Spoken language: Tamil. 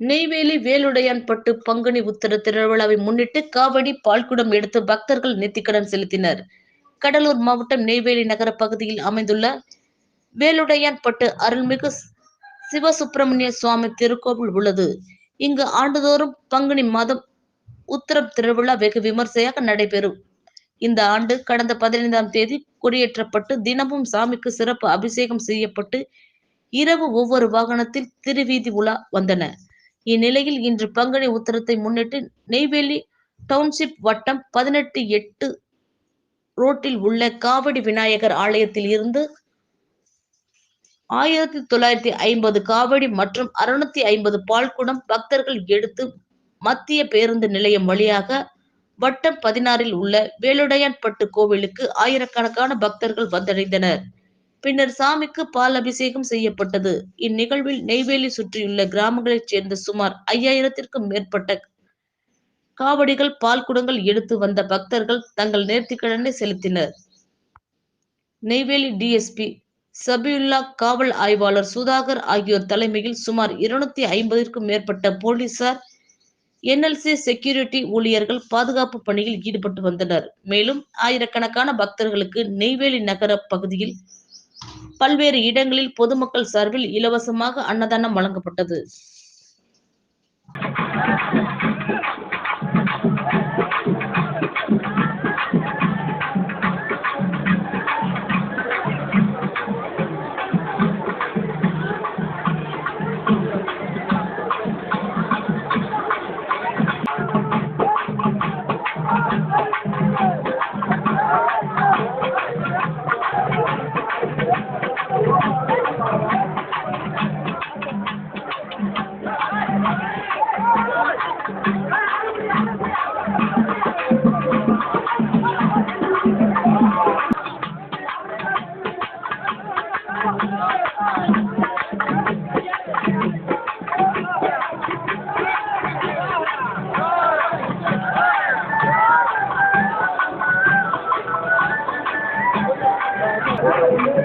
நெய்வேலி வேலுடையான்பட்டு பங்குனி உத்தர திருவிழாவை முன்னிட்டு காவடி பால்குடம் எடுத்து பக்தர்கள் நெத்திக்கடன் செலுத்தினர். கடலூர் மாவட்டம் நெய்வேலி நகர பகுதியில் அமைந்துள்ள வேலுடையான்பட்டு அருள்மிகு சிவசுப்பிரமணிய சுவாமி திருக்கோவில் உள்ளது. இங்கு ஆண்டுதோறும் பங்குனி மாதம் உத்தரம் திருவிழா வெகு விமர்சையாக நடைபெறும். இந்த ஆண்டு கடந்த பதினைந்தாம் தேதி கொடியேற்றப்பட்டு தினமும் சாமிக்கு சிறப்பு அபிஷேகம் செய்யப்பட்டு இரவு ஒவ்வொரு வாகனத்தில் திருவீதி உலா வந்தன. இந்நிலையில் இன்று பங்குனி உத்தரத்தை முன்னிட்டு நெய்வேலி டவுன்ஷிப் வட்டம் பதினெட்டு எட்டு ரோட்டில் உள்ள காவடி விநாயகர் ஆலயத்தில் இருந்து ஆயிரத்தி தொள்ளாயிரத்தி ஐம்பது காவடி மற்றும் அறுநூத்தி ஐம்பது பால்குடம் பக்தர்கள் எடுத்து மத்திய பேருந்து நிலையம் வழியாக வட்டம் பதினாறில் உள்ள வேலுடையான்பட்டு கோவிலுக்கு ஆயிரக்கணக்கான பக்தர்கள் வந்தடைந்தனர். பின்னர் சாமிக்கு பால் அபிஷேகம் செய்யப்பட்டது. இந்நிகழ்வில் நெய்வேலி சுற்றியுள்ள கிராமங்களைச் சேர்ந்த சுமார் ஐயாயிரத்திற்கும் மேற்பட்ட காவடிகள் பால் குடங்கள் எடுத்து வந்த பக்தர்கள் தங்கள் நேர்த்திக்கடனை செலுத்தினர். நெய்வேலி டிஎஸ்பி சபியுல்லா காவல் ஆய்வாளர் சுதாகர் ஆகியோர் தலைமையில் சுமார் இருநூத்தி ஐம்பதிற்கும் மேற்பட்ட போலீசார் என்எல்சி செக்யூரிட்டி ஊழியர்கள் பாதுகாப்பு பணியில் ஈடுபட்டு வந்தனர். மேலும் ஆயிரக்கணக்கான பக்தர்களுக்கு நெய்வேலி நகர பகுதியில் பல்வேறு இடங்களில் பொதுமக்கள் சார்பில் இலவசமாக அன்னதானம் வழங்கப்பட்டது.